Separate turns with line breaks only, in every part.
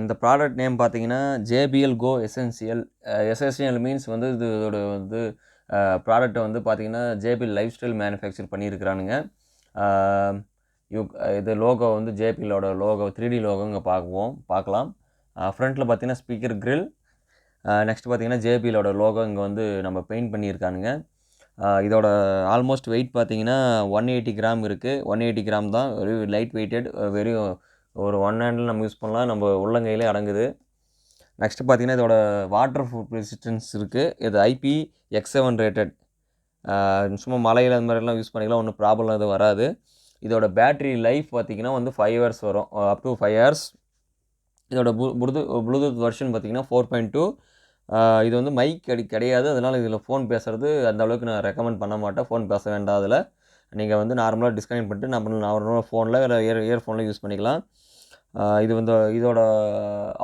இந்த product name பார்த்தீங்கன்னா JBL go essential essential means வந்து இது இதோட வந்து ப்ராடக்ட்டை வந்து பார்த்தீங்கன்னா ஜேபிஎல் லைஃப் ஸ்டைல் மேனுஃபேக்சர் பண்ணியிருக்கிறானுங்க. யூ இது லோகோ வந்து ஜேபிஎலோட லோகோ த்ரீ டி லோகோ இங்கே பார்க்குவோம் பார்க்கலாம். ஃப்ரண்ட்டில் பார்த்தீங்கன்னா ஸ்பீக்கர் க்ரில் நெக்ஸ்ட் பார்த்தீங்கன்னா ஜேபிஎலோட லோகோ இங்கே வந்து நம்ம பெயிண்ட் பண்ணியிருக்கானுங்க. இதோட ஆல்மோஸ்ட் வெயிட் பார்த்தீங்கன்னா ஒன் எயிட்டி கிராம் இருக்குது ஒன் எயிட்டி கிராம் தான் வெரி லைட் வெயிட்டட் வெறும் ஒரு ஒன் ஹேண்டில் நம்ம யூஸ் பண்ணலாம். நம்ம உள்ளங்கையிலே அடங்குது. நெக்ஸ்ட்டு பார்த்தீங்கன்னா இதோட வாட்டர் ப்ரூஃப் ரெசிஸ்டன்ஸ் இருக்குது இது ஐபி எக்ஸ் செவன் ரேட்டட் சும்மா மலையில் அந்த மாதிரிலாம் யூஸ் பண்ணிக்கலாம். ஒன்றும் ப்ராப்ளம் எதுவும் வராது. இதோட பேட்ரி லைஃப் பார்த்தீங்கன்னா வந்து ஃபைவ் ஹவர்ஸ் வரும். அப் டு ஃபைவ் ஹவர்ஸ் இதோட ப்ளூடூத் ப்ளூடூத் வெர்ஷன் பார்த்தீங்கன்னா ஃபோர் பாயிண்ட் டூ இது வந்து மைக் கிடை கிடையாது. அதனால் இதில் ஃபோன் பேசுகிறது அந்த அளவுக்கு நான் ரெக்கமெண்ட் பண்ண மாட்டேன். ஃபோன் பேச வேண்டாம் அதில். நீங்கள் வந்து நார்மலாக டிஸ்கனெக்ட் பண்ணிட்டு நம்ம நார்மலாக ஃபோனில் இல்லை இயர் இயர்ஃபோனில் யூஸ் பண்ணிக்கலாம். இது வந்து இதோட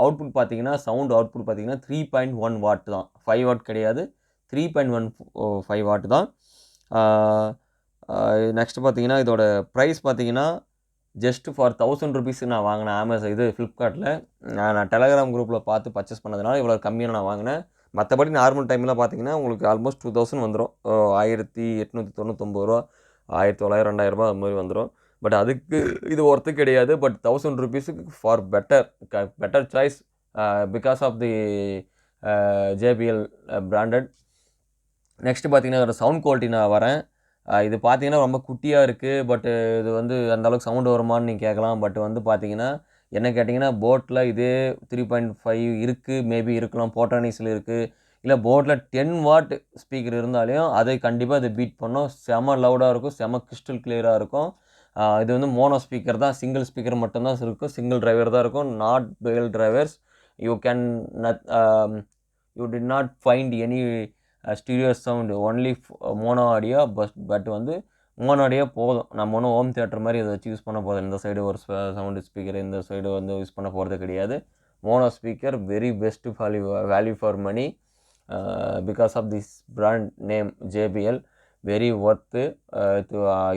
அவுட்புட் பார்த்தீங்கன்னா சவுண்ட் அவுட்புட் பார்த்தீங்கன்னா த்ரீ பாயிண்ட் ஒன் வாட் தான். ஃபைவ் வாட் கிடையாது. Three point one five watt தான். நெக்ஸ்ட் பார்த்தீங்கன்னா இதோட ப்ரைஸ் பார்த்தீங்கன்னா ஜஸ்ட் ஃபார் தௌசண்ட் ருபீஸ் நான் வாங்கினேன். அமேசான் இது ஃப்ளிப்கார்ட்டில் நான் நான் டெலகிராம் குரூப்பில் பார்த்து பர்ச்சேஸ் பண்ணதுனால இவ்வளோ கம்மியாக நான் வாங்கினேன். மற்றபடி நார்மல் டைமில் பார்த்தீங்கன்னா உங்களுக்கு ஆல்மோஸ்ட் டூ தௌசண்ட் வந்துடும் ஆயிரத்தி எட்நூற்றி தொண்ணூத்தொம்பது ரூபா. ஆயிரத்தி தொள்ளாயிரம் ரெண்டாயிரரூபா அது மாதிரி வந்துடும் பட் அதுக்கு இது ஒர்த்து கிடையாது. பட் தௌசண்ட் ருபீஸுக்கு ஃபார் பெட்டர் க better choice because of the JBL branded next பார்த்தீங்கன்னா இதோட சவுண்ட் குவாலிட்டி நான் வரேன். Uh, இது பார்த்தீங்கன்னா ரொம்ப குட்டியாக இருக்குது பட்டு இது வந்து அந்த அளவுக்கு சவுண்டு வருமான்னு நீங்கள் கேட்கலாம். பட் வந்து பார்த்தீங்கன்னா என்ன கேட்டிங்கன்னா போட்டில் இதே த்ரீ பாயிண்ட் ஃபைவ் இருக்குது மேபி இருக்கலாம். போட்டானிஸில் இருக்குது இல்லை போட்டில் டென் வாட் ஸ்பீக்கர் இருந்தாலையும் அதை கண்டிப்பாக அதை பீட் பண்ணோம் செம லவுடாக இருக்கும் செம கிறிஸ்டல் கிளியராக இருக்கும். இது வந்து மோனோ ஸ்பீக்கர் தான் சிங்கிள் ஸ்பீக்கர் மட்டும்தான் இருக்கும். சிங்கிள் டிரைவர் தான் இருக்கும் not dual drivers you can not you did not find any stereo sound only mono audio but but வந்து மோனோ ஆடியோ போதும். நம்ம ஒன்றும் ஹோம் தியேட்டர் மாதிரி இதை வச்சு யூஸ் பண்ண போகிறது இந்த சைடு ஒரு சவுண்டு ஸ்பீக்கர் இந்த சைடு வந்து யூஸ் பண்ண போகிறது கிடையாது. Mono speaker very best value value for money because of this brand name JBL very worth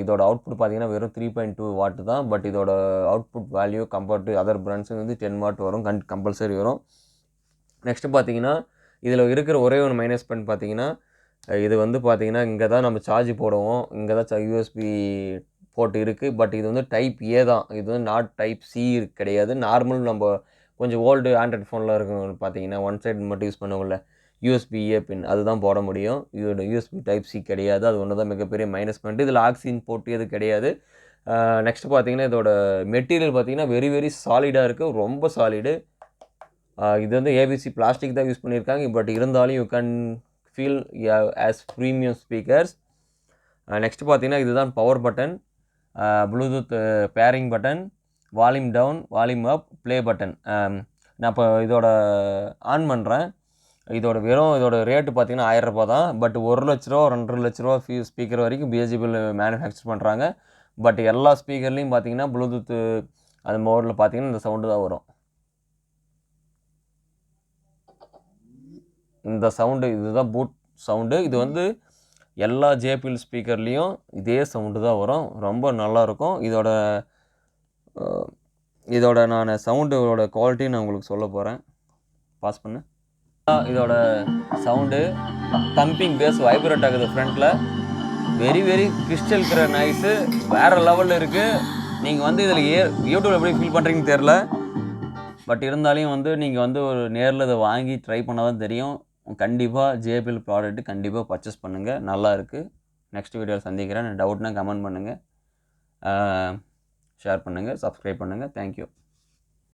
இதோட அவுட்புட் பார்த்தீங்கன்னா வெறும் த்ரீ பாயிண்ட் டூ வாட் தான். பட் இதோட output value compared to other brands வந்து டென் வாட் வரும். கன் கம்பல்சரி வரும். Next பார்த்தீங்கன்னா இதில் இருக்கிற ஒரே ஒரு மைனஸ் பாயிண்ட் பார்த்தீங்கன்னா இது வந்து பார்த்தீங்கன்னா இங்கே தான் நம்ம சார்ஜ் போடுவோம். இங்கே தான் யூஎஸ்பி போர்ட் இருக்குது பட் இது வந்து டைப் ஏ தான். இது வந்து நாட் டைப் சி கிடையாது. நார்மல் நம்ம கொஞ்சம் ஓல்டு ஆண்ட்ராய்ட் ஃபோனில் இருக்கும் பார்த்தீங்கன்னா ஒன் சைடு மட்டும் யூஸ் பண்ணுவோம்ல. யூஎஸ்பிஏ பின் அதுதான் போட முடியும். யூஎஸ்பி டைப் சி கிடையாது. அது ஒன்று தான் மிகப்பெரிய மைனஸ் பாயிண்ட் இதில் ஆக்சிஜன் போட்டு எது கிடையாது. நெக்ஸ்ட்டு பார்த்தீங்கன்னா இதோட மெட்டீரியல் பார்த்தீங்கன்னா வெரி வெரி சாலிடாக இருக்குது ரொம்ப சாலிடு இது வந்து ஏபிசி பிளாஸ்டிக் தான் யூஸ் பண்ணியிருக்காங்க. பட் இருந்தாலும் you can feel as premium speakers next பார்த்தீங்கன்னா இதுதான் power button Bluetooth pairing button volume down volume up play button நான் இப்போ இதோட ஆன் பண்ணுறேன் இதோட வெறும் இதோட ரேட்டு பார்த்தீங்கன்னா ஆயிரம் ரூபாய் தான். பட் ஒரு லட்ச ரூபா ரெண்டரை லட்ச ரூபா ஃபீ ஸ்பீக்கர் வரைக்கும் பிஹெச்பியில் மேனுஃபேக்சர் பண்ணுறாங்க பட் எல்லா ஸ்பீக்கர்லேயும் பார்த்தீங்கன்னா ப்ளூடூத்து அந்த மோடில் பார்த்தீங்கன்னா இந்த சவுண்டு தான் வரும். இந்த சவுண்டு இதுதான் பூட் சவுண்டு இது வந்து எல்லா ஜேபிஎல் ஸ்பீக்கர்லேயும் இதே சவுண்டு தான் வரும். ரொம்ப நல்லாயிருக்கும் இதோட இதோட நான் சவுண்டோட குவாலிட்டி நான் உங்களுக்கு சொல்ல போகிறேன் பாஸ் பண்ணு. இதோட சவுண்டு தம்பிங் பேஸ் வைப்ரேட் ஆகுது ஃப்ரண்ட்டில் வெரி வெரி கிறிஸ்டல் கிற நைஸு வேறு லெவலில் இருக்குது நீங்கள் வந்து இதில் ஏ யூடியூப் எப்படி ஃபீல் பண்ணுறீங்கன்னு தெரில பட் இருந்தாலையும் வந்து நீங்கள் வந்து ஒரு நேரில் இதை வாங்கி ட்ரை பண்ணால் தான் தெரியும். கண்டிப்பாக ஜேபிஎல் ப்ராடக்ட்டு கண்டிப்பாக பர்ச்சேஸ் பண்ணுங்கள் நல்லா இருக்குது நெக்ஸ்ட் வீடியோவில் சந்திக்கிறேன். டவுட்னா கமெண்ட் பண்ணுங்கள் ஷேர் பண்ணுங்கள் சப்ஸ்கிரைப் பண்ணுங்கள் தேங்க்யூ